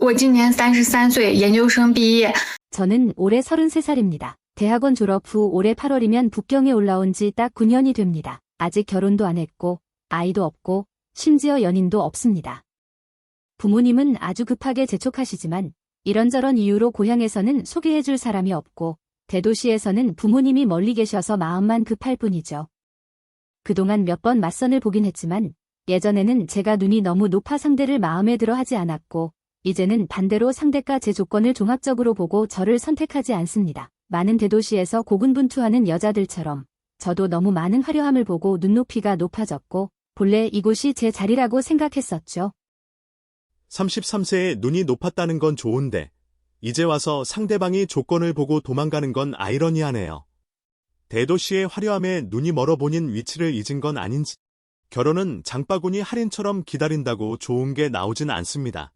我今年三十三岁，研究生毕业。 저는 올해 33살입니다. 대학원 졸업 후 올해 8월이면 북경에 올라온 지 딱 9년이 됩니다. 아직 결혼도 안 했고, 아이도 없고, 심지어 연인도 없습니다. 부모님은 아주 급하게 재촉하시지만, 이런저런 이유로 고향에서는 소개해줄 사람이 없고, 대도시에서는 부모님이 멀리 계셔서 마음만 급할 뿐이죠. 그동안 몇 번 맞선을 보긴 했지만, 예전에는 제가 눈이 너무 높아 상대를 마음에 들어 하지 않았고, 이제는 반대로 상대가 제 조건을 종합적으로 보고 저를 선택하지 않습니다. 많은 대도시에서 고군분투하는 여자들처럼 저도 너무 많은 화려함을 보고 눈높이가 높아졌고 본래 이곳이 제 자리라고 생각했었죠. 33세에 눈이 높았다는 건 좋은데, 이제 와서 상대방이 조건을 보고 도망가는 건 아이러니하네요. 대도시의 화려함에 눈이 멀어 본인 위치를 잊은 건 아닌지, 결혼은 장바구니 할인처럼 기다린다고 좋은 게 나오진 않습니다.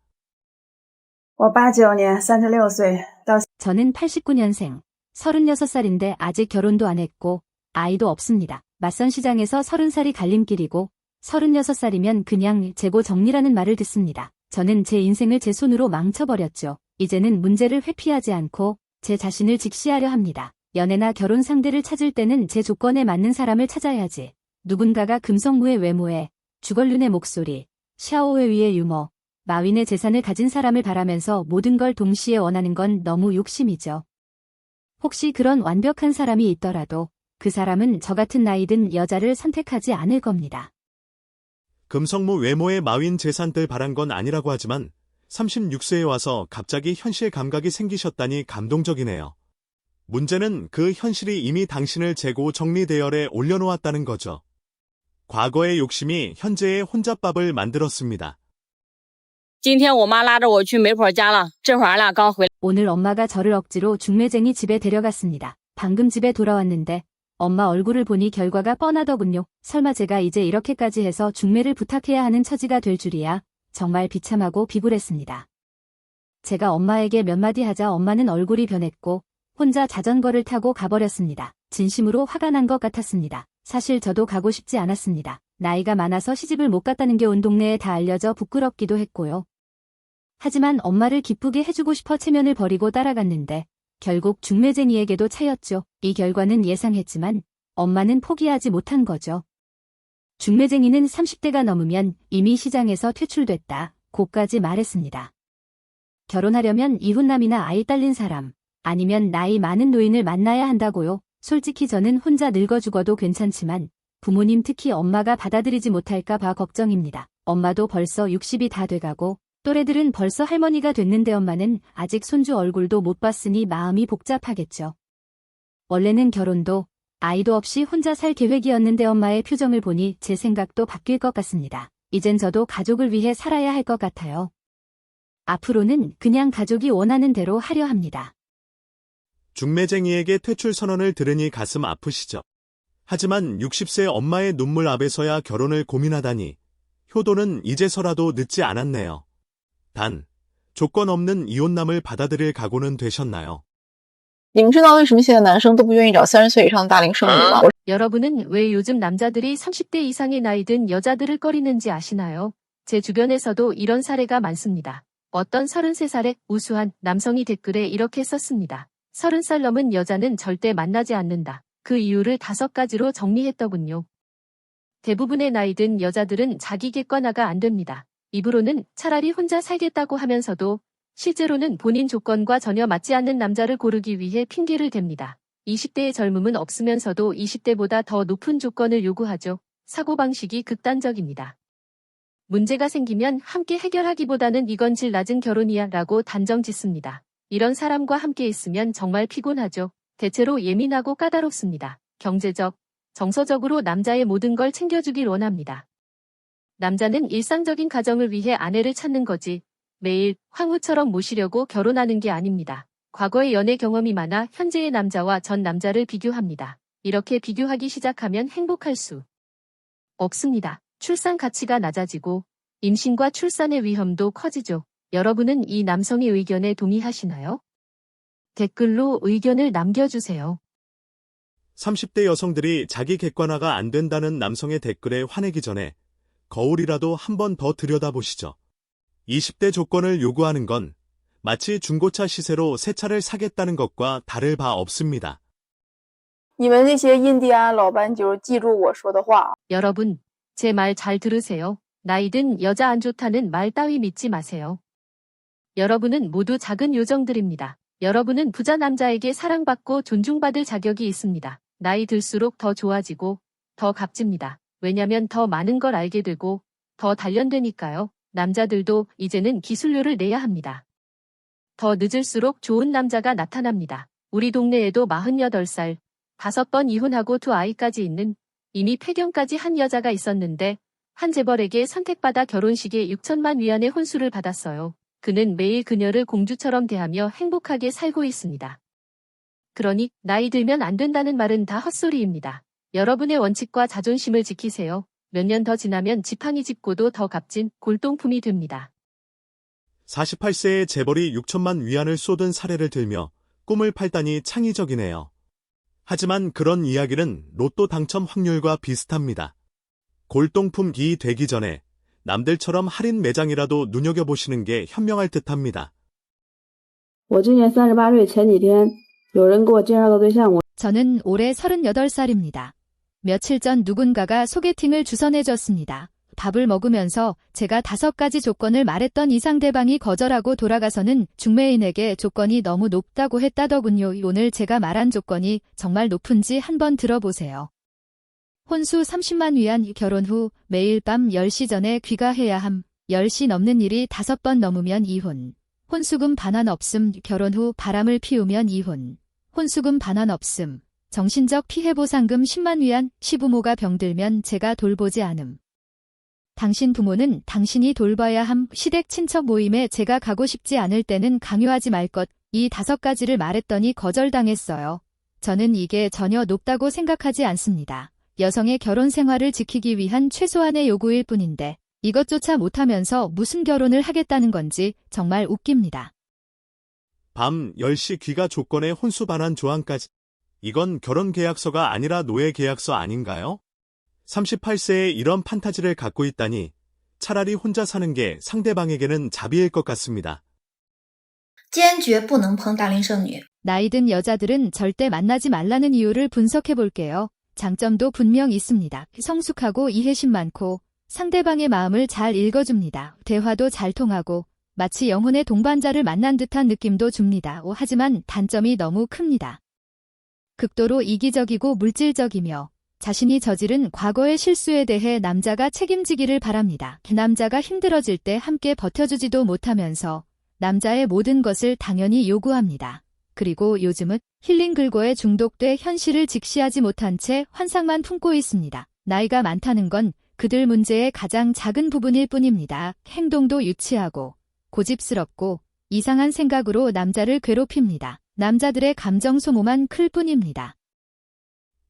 我八九年三十六岁，到 저는 89년생, 36살인데 아직 결혼도 안 했고 아이도 없습니다. 맞선 시장에서 30살이 갈림길이고 36살이면 그냥 재고 정리라는 말을 듣습니다. 저는 제 인생을 제 손으로 망쳐버렸죠. 이제는 문제를 회피하지 않고 제 자신을 직시하려 합니다. 연애나 결혼 상대를 찾을 때는 제 조건에 맞는 사람을 찾아야지. 누군가가 금성무의 외모에, 주걸륜의 목소리, 샤오웨 위의 유머, 마윈의 재산을 가진 사람을 바라면서 모든 걸 동시에 원하는 건 너무 욕심이죠. 혹시 그런 완벽한 사람이 있더라도 그 사람은 저 같은 나이든 여자를 선택하지 않을 겁니다. 금성무 외모의 마윈 재산들 바란 건 아니라고 하지만 36세에 와서 갑자기 현실 감각이 생기셨다니 감동적이네요. 문제는 그 현실이 이미 당신을 재고 정리 대열에 올려놓았다는 거죠. 과거의 욕심이 현재의 혼잣밥을 만들었습니다. 今天我妈拉着我去媒婆家了，这会儿俺俩刚回来。 오늘 엄마가 저를 억지로 중매쟁이 집에 데려갔습니다. 방금 집에 돌아왔는데 엄마 얼굴을 보니 결과가 뻔하더군요. 설마 제가 이제 이렇게까지 해서 중매를 부탁해야 하는 처지가 될 줄이야. 정말 비참하고 비굴했습니다. 제가 엄마에게 몇 마디 하자 엄마는 얼굴이 변했고 혼자 자전거를 타고 가버렸습니다. 진심으로 화가 난 것 같았습니다. 사실 저도 가고 싶지 않았습니다. 나이가 많아서 시집을 못 갔다는 게 온 동네에 다 알려져 부끄럽기도 했고요. 하지만 엄마를 기쁘게 해주고 싶어 체면을 버리고 따라갔는데 결국 중매쟁이에게도 차였죠. 이 결과는 예상했지만 엄마는 포기하지 못한 거죠. 중매쟁이는 30대가 넘으면 이미 시장에서 퇴출됐다. 고까지 말했습니다. 결혼하려면 이혼남이나 아이 딸린 사람, 아니면 나이 많은 노인을 만나야 한다고요. 솔직히 저는 혼자 늙어 죽어도 괜찮지만 부모님 특히 엄마가 받아들이지 못할까 봐 걱정입니다. 엄마도 벌써 60이 다 돼가고 또래들은 벌써 할머니가 됐는데 엄마는 아직 손주 얼굴도 못 봤으니 마음이 복잡하겠죠. 원래는 결혼도 아이도 없이 혼자 살 계획이었는데 엄마의 표정을 보니 제 생각도 바뀔 것 같습니다. 이젠 저도 가족을 위해 살아야 할 것 같아요. 앞으로는 그냥 가족이 원하는 대로 하려 합니다. 중매쟁이에게 퇴출 선언을 들으니 가슴 아프시죠. 하지만 60세 엄마의 눈물 앞에서야 결혼을 고민하다니 효도는 이제서라도 늦지 않았네요. 단, 조건 없는 이혼남을 받아들일 각오는 되셨나요? 你们知道为什么现在男生都不愿意找三十岁以上的大龄剩女吗？我 여러분은 왜 요즘 남자들이 30대 이상의 나이 든 여자들을 꺼리는지 아시나요? 제 주변에서도 이런 사례가 많습니다. 어떤 33살의 우수한 남성이 댓글에 이렇게 썼습니다. 30살 넘은 여자는 절대 만나지 않는다. 그 이유를 다섯 가지로 정리했더군요. 대부분의 나이 든 여자들은 자기 객관화가 안 됩니다. 입으로는 차라리 혼자 살겠다고 하면서도 실제로는 본인 조건과 전혀 맞지 않는 남자를 고르기 위해 핑계를 댑니다. 20대의 젊음은 없으면서도 20대보다 더 높은 조건을 요구하죠. 사고방식이 극단적입니다. 문제가 생기면 함께 해결하기보다는 이건 질 낮은 결혼이야 라고 단정 짓습니다. 이런 사람과 함께 있으면 정말 피곤하죠. 대체로 예민하고 까다롭습니다. 경제적, 정서적으로 남자의 모든 걸 챙겨주길 원합니다. 남자는 일상적인 가정을 위해 아내를 찾는 거지 매일 황후처럼 모시려고 결혼하는 게 아닙니다. 과거의 연애 경험이 많아 현재의 남자와 전 남자를 비교합니다. 이렇게 비교하기 시작하면 행복할 수 없습니다. 출산 가치가 낮아지고 임신과 출산의 위험도 커지죠. 여러분은 이 남성의 의견에 동의하시나요? 댓글로 의견을 남겨주세요. 30대 여성들이 자기 객관화가 안 된다는 남성의 댓글에 화내기 전에 거울이라도 한 번 더 들여다보시죠. 20대 조건을 요구하는 건 마치 중고차 시세로 새 차를 사겠다는 것과 다를 바 없습니다. 你们那些印第安老斑鸠，记住我说的话， 여러분, 제 말 잘 들으세요. 나이든 여자 안 좋다는 말 따위 믿지 마세요. 여러분은 모두 작은 요정들입니다. 여러분은 부자 남자에게 사랑받고 존중받을 자격이 있습니다. 나이 들수록 더 좋아지고 더 값집니다. 왜냐면 더 많은 걸 알게 되고 더 단련되니까요. 남자들도 이제는 기술료를 내야 합니다. 더 늦을수록 좋은 남자가 나타납니다. 우리 동네에도 48살, 다섯 번 이혼하고 두 아이까지 있는 이미 폐경까지 한 여자가 있었는데 한 재벌에게 선택받아 결혼식에 6천만 위안의 혼수를 받았어요. 그는 매일 그녀를 공주처럼 대하며 행복하게 살고 있습니다. 그러니 나이 들면 안 된다는 말은 다 헛소리입니다. 여러분의 원칙과 자존심을 지키세요. 몇 년 더 지나면 지팡이 짚고도 더 값진 골동품이 됩니다. 48세의 재벌이 6천만 위안을 쏟은 사례를 들며 꿈을 팔다니 창의적이네요. 하지만 그런 이야기는 로또 당첨 확률과 비슷합니다. 골동품이 되기 전에 남들처럼 할인 매장이라도 눈여겨보시는 게 현명할 듯합니다. 我今年三十八岁，前几天有人给我介绍个对象，我 저는 올해 38살입니다. 며칠 전 누군가가 소개팅을 주선해줬습니다. 밥을 먹으면서 제가 다섯 가지 조건을 말했던 이 상 대방이 거절하고 돌아가서는 중매인에게 조건이 너무 높다고 했다더군요. 오늘 제가 말한 조건이 정말 높은지 한번 들어보세요. 혼수 30만 위안 결혼 후 매일 밤 10시 전에 귀가해야 함. 10시 넘는 일이 다섯 번 넘으면 이혼. 혼수금 반환 없음 결혼 후 바람을 피우면 이혼. 혼수금 반환 없음. 정신적 피해 보상금 10만 위안, 시부모가 병들면 제가 돌보지 않음. 당신 부모는 당신이 돌봐야 함 시댁 친척 모임에 제가 가고 싶지 않을 때는 강요하지 말 것, 이 다섯 가지를 말했더니 거절당했어요. 저는 이게 전혀 높다고 생각하지 않습니다. 여성의 결혼 생활을 지키기 위한 최소한의 요구일 뿐인데, 이것조차 못하면서 무슨 결혼을 하겠다는 건지 정말 웃깁니다. 밤 10시 귀가 조건의 혼수 반환 조항까지. 이건 결혼 계약서가 아니라 노예 계약서 아닌가요? 38세에 이런 판타지를 갖고 있다니 차라리 혼자 사는 게 상대방에게는 자비일 것 같습니다. 坚决不能碰大龄剩女。 나이든 여자들은 절대 만나지 말라는 이유를 분석해 볼게요. 장점도 분명 있습니다. 성숙하고 이해심 많고 상대방의 마음을 잘 읽어줍니다. 대화도 잘 통하고 마치 영혼의 동반자를 만난 듯한 느낌도 줍니다. 오, 하지만 단점이 너무 큽니다. 극도로 이기적이고 물질적이며 자신이 저지른 과거의 실수에 대해 남자가 책임지기를 바랍니다. 남자가 힘들어질 때 함께 버텨주지도 못하면서 남자의 모든 것을 당연히 요구합니다. 그리고 요즘은 힐링 글고에 중독돼 현실을 직시하지 못한 채 환상만 품고 있습니다. 나이가 많다는 건 그들 문제의 가장 작은 부분일 뿐입니다. 행동도 유치하고 고집스럽고 이상한 생각으로 남자를 괴롭힙니다. 남자들의 감정 소모만 클 뿐입니다.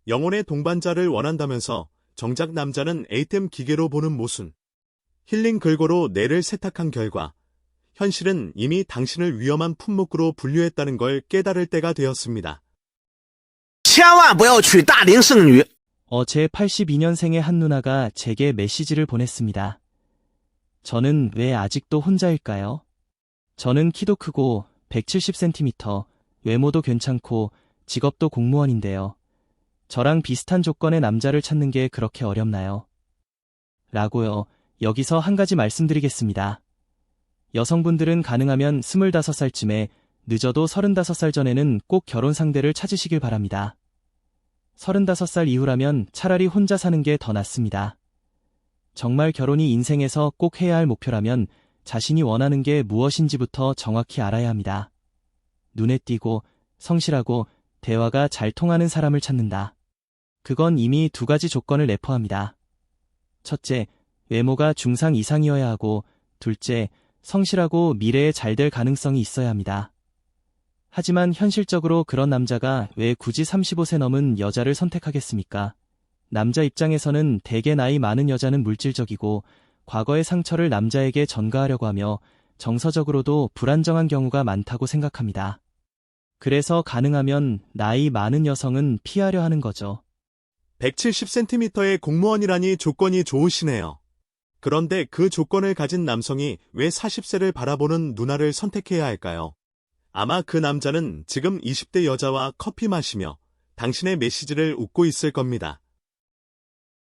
영혼의 동반자를 원한다면서 정작 남자는 에이템 기계로 보는 모순. 힐링 글고로 뇌를 세탁한 결과 현실은 이미 당신을 위험한 품목으로 분류했다는 걸 깨달을 때가 되었습니다. 千万不要娶大龄剩女。 어제 82년생의 한 누나가 제게 메시지를 보냈습니다. 저는 왜 아직도 혼자일까요? 저는 키도 크고 170cm, 외모도 괜찮고 직업도 공무원인데요. 저랑 비슷한 조건의 남자를 찾는 게 그렇게 어렵나요? 라고요. 여기서 한 가지 말씀드리겠습니다. 여성분들은 가능하면 25살쯤에 늦어도 35살 전에는 꼭 결혼 상대를 찾으시길 바랍니다. 35살 이후라면 차라리 혼자 사는 게 더 낫습니다. 정말 결혼이 인생에서 꼭 해야 할 목표라면 자신이 원하는 게 무엇인지부터 정확히 알아야 합니다. 눈에 띄고 성실하고 대화가 잘 통하는 사람을 찾는다. 그건 이미 두 가지 조건을 내포합니다. 첫째, 외모가 중상 이상이어야 하고, 둘째, 성실하고 미래에 잘 될 가능성이 있어야 합니다. 하지만 현실적으로 그런 남자가 왜 굳이 35세 넘은 여자를 선택하겠습니까? 남자 입장에서는 대개 나이 많은 여자는 물질적이고 과거의 상처를 남자에게 전가하려고 하며 정서적으로도 불안정한 경우가 많다고 생각합니다. 그래서 가능하면 나이 많은 여성은 피하려 하는 거죠. 170cm의 공무원이라니 조건이 좋으시네요. 그런데 그 조건을 가진 남성이 왜 40세를 바라보는 누나를 선택해야 할까요? 아마 그 남자는 지금 20대 여자와 커피 마시며 당신의 메시지를 웃고 있을 겁니다.